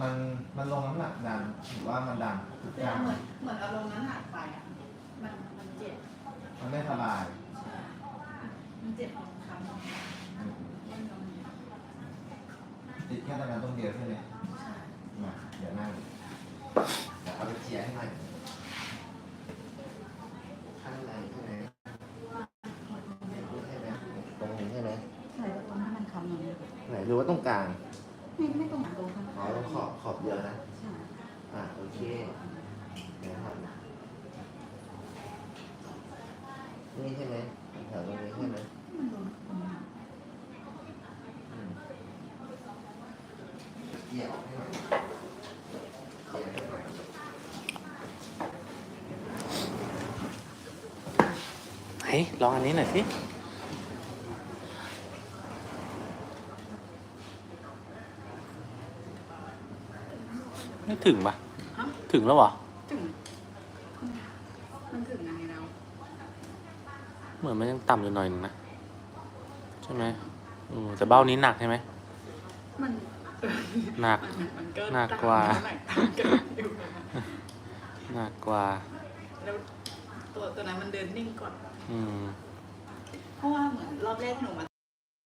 มันมันลงน้ำหนักดันหรือว่ามันดันทุกแต่อย่างเหมือนเหมือนอารมณ์นั้นหักไปอะ มันมันเจ็บมันไม่สบายใช่มันเจ็บตรงคำตรงนี้อืมมันตรงนี้ติดแค่ตรงนั้นตรงเดียวใช่ไหมใช่มาเดี๋ยวนั่งเดี๋ยวเอาไปเจียร์ให้หน่อยข้างในข้างในใช่ไหมตรงนี้ใช่ไหมใช่ตรงนั้นมันคำตรงนี้ไหนหรือว่าตรงกลาง ไม่ไม่ตรงตรงข้างอ๋อตรงขอบขอบเดียวนะ ใช่อ่าโอเคเดี๋ยวครับนี่ใช่ไหมแถวตรงนี้ใช่ไหมมันโดนตรงนี้อืมเกี่ยวให้หน่อยเกี่ยวให้หน่อยเฮ้ยลองอันนี้หน่อยสิ ไม่ถึงปะฮะ ถึงแล้วเหรอ ถึงมันถึงยังไงแล้วเหมือนมันยังต่ำอยู่หน่อยนึงนะ ใช่ไหมอืมแต่เบ้านี้หนักใช่ไหม มันหนัก มันมันก็หนักกว่าหนักต่างกันอยู่นะหนักกว่า แล้วตัวตัวนั้นมันเดินนิ่งก่อน อืม เพราะว่าเหมือนรอบแรกหนูมา